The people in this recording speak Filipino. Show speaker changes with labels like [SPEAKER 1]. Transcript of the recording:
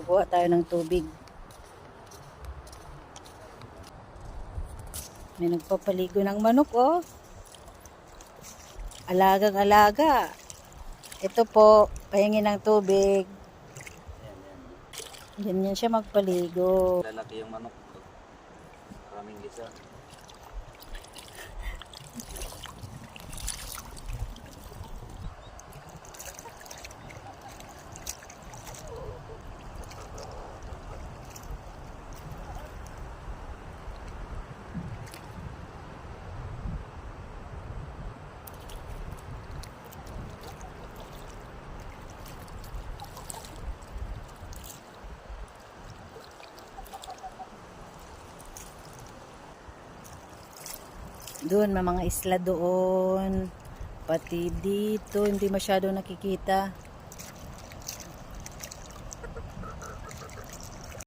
[SPEAKER 1] Kukuha tayo ng tubig. May nagpapaligo ng manok, oh. Alagang alaga. Ito po, pahingi ng tubig.
[SPEAKER 2] Yan, yan.
[SPEAKER 1] Ganyan siya magpaligo.
[SPEAKER 2] Lalaki yung manok. Maraming isa.
[SPEAKER 1] Doon, may mga isla doon. Pati dito, hindi masyado nakikita.